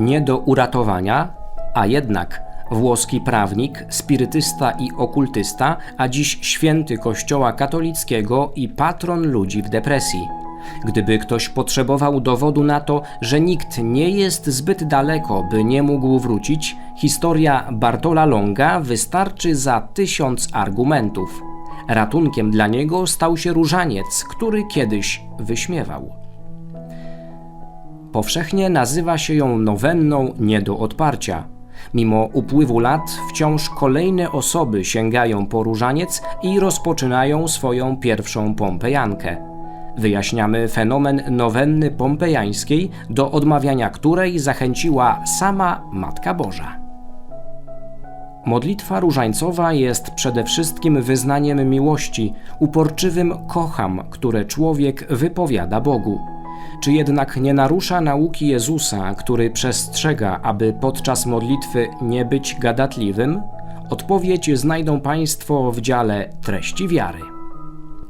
nie do uratowania, a jednak włoski prawnik, spirytysta i okultysta, a dziś święty Kościoła katolickiego i patron ludzi w depresji. Gdyby ktoś potrzebował dowodu na to, że nikt nie jest zbyt daleko, by nie mógł wrócić, historia Bartola Longa wystarczy za tysiąc argumentów. Ratunkiem dla niego stał się różaniec, który kiedyś wyśmiewał. Powszechnie nazywa się ją nowenną nie do odparcia. Mimo upływu lat wciąż kolejne osoby sięgają po różaniec i rozpoczynają swoją pierwszą pompejankę. Wyjaśniamy fenomen nowenny pompejańskiej, do odmawiania której zachęciła sama Matka Boża. Modlitwa różańcowa jest przede wszystkim wyznaniem miłości, uporczywym kocham, które człowiek wypowiada Bogu. Czy jednak nie narusza nauki Jezusa, który przestrzega, aby podczas modlitwy nie być gadatliwym? Odpowiedź znajdą Państwo w dziale treści wiary.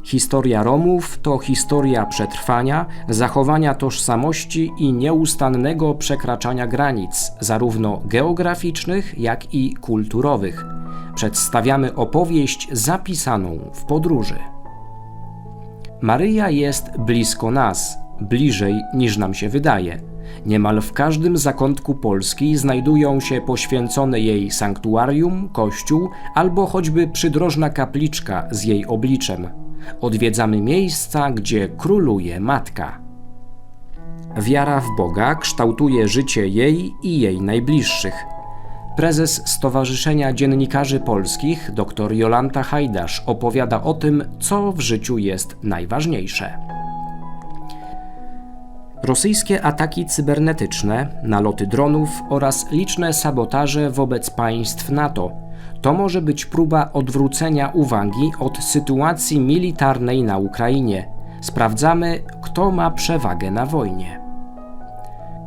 Historia Romów to historia przetrwania, zachowania tożsamości i nieustannego przekraczania granic, zarówno geograficznych, jak i kulturowych. Przedstawiamy opowieść zapisaną w podróży. Maryja jest blisko nas, bliżej niż nam się wydaje. Niemal w każdym zakątku Polski znajdują się poświęcone jej sanktuarium, kościół albo choćby przydrożna kapliczka z jej obliczem. Odwiedzamy miejsca, gdzie króluje matka. Wiara w Boga kształtuje życie jej i jej najbliższych. Prezes Stowarzyszenia Dziennikarzy Polskich, dr Jolanta Hajdasz, opowiada o tym, co w życiu jest najważniejsze. Rosyjskie ataki cybernetyczne, naloty dronów oraz liczne sabotaże wobec państw NATO to może być próba odwrócenia uwagi od sytuacji militarnej na Ukrainie. Sprawdzamy, kto ma przewagę na wojnie.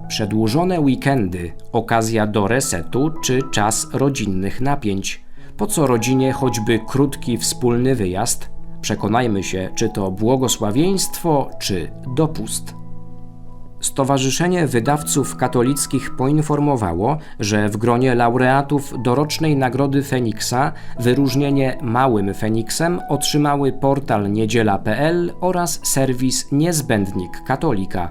Przedłużone weekendy, okazja do resetu czy czas rodzinnych napięć. Po co rodzinie choćby krótki wspólny wyjazd? Przekonajmy się, czy to błogosławieństwo, czy dopust. Stowarzyszenie Wydawców Katolickich poinformowało, że w gronie laureatów dorocznej Nagrody Feniksa wyróżnienie Małym Feniksem otrzymały portal niedziela.pl oraz serwis Niezbędnik Katolika.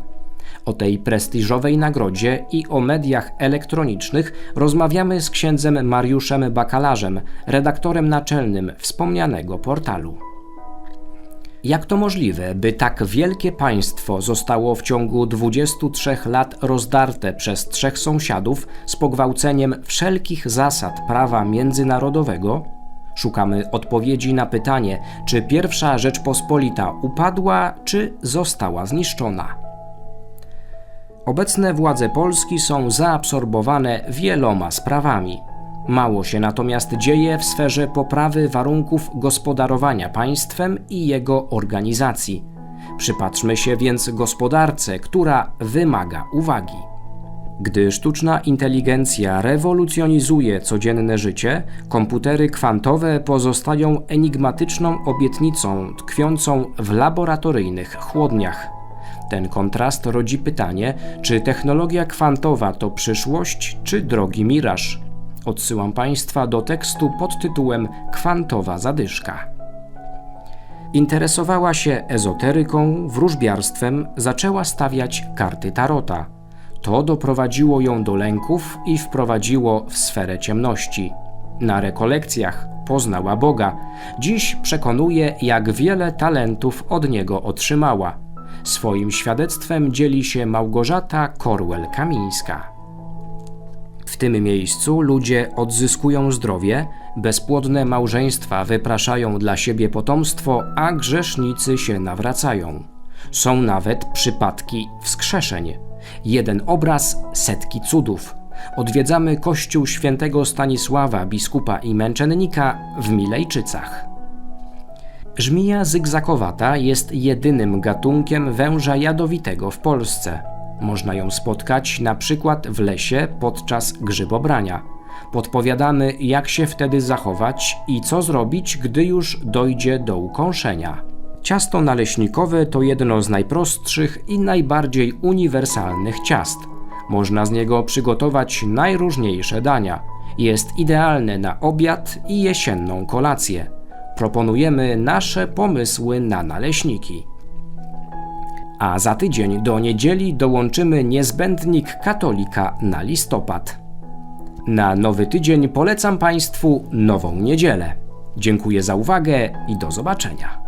O tej prestiżowej nagrodzie i o mediach elektronicznych rozmawiamy z księdzem Mariuszem Bakalarzem, redaktorem naczelnym wspomnianego portalu. Jak to możliwe, by tak wielkie państwo zostało w ciągu 23 lat rozdarte przez trzech sąsiadów z pogwałceniem wszelkich zasad prawa międzynarodowego? Szukamy odpowiedzi na pytanie, czy pierwsza Rzeczpospolita upadła, czy została zniszczona. Obecne władze Polski są zaabsorbowane wieloma sprawami. Mało się natomiast dzieje w sferze poprawy warunków gospodarowania państwem i jego organizacji. Przypatrzmy się więc gospodarce, która wymaga uwagi. Gdy sztuczna inteligencja rewolucjonizuje codzienne życie, komputery kwantowe pozostają enigmatyczną obietnicą tkwiącą w laboratoryjnych chłodniach. Ten kontrast rodzi pytanie, czy technologia kwantowa to przyszłość, czy drogi miraż. Odsyłam Państwa do tekstu pod tytułem Kwantowa zadyszka. Interesowała się ezoteryką, wróżbiarstwem, zaczęła stawiać karty tarota. To doprowadziło ją do lęków i wprowadziło w sferę ciemności. Na rekolekcjach poznała Boga. Dziś przekonuje, jak wiele talentów od niego otrzymała. Swoim świadectwem dzieli się Małgorzata Korwel-Kamińska. W tym miejscu ludzie odzyskują zdrowie, bezpłodne małżeństwa wypraszają dla siebie potomstwo, a grzesznicy się nawracają. Są nawet przypadki wskrzeszeń. Jeden obraz, setki cudów. Odwiedzamy kościół świętego Stanisława, biskupa i męczennika w Milejczycach. Żmija zygzakowata jest jedynym gatunkiem węża jadowitego w Polsce. Można ją spotkać na przykład w lesie podczas grzybobrania. Podpowiadamy, jak się wtedy zachować i co zrobić, gdy już dojdzie do ukąszenia. Ciasto naleśnikowe to jedno z najprostszych i najbardziej uniwersalnych ciast. Można z niego przygotować najróżniejsze dania. Jest idealne na obiad i jesienną kolację. Proponujemy nasze pomysły na naleśniki. A za tydzień do niedzieli dołączymy niezbędnik katolika na listopad. Na nowy tydzień polecam Państwu nową niedzielę. Dziękuję za uwagę i do zobaczenia.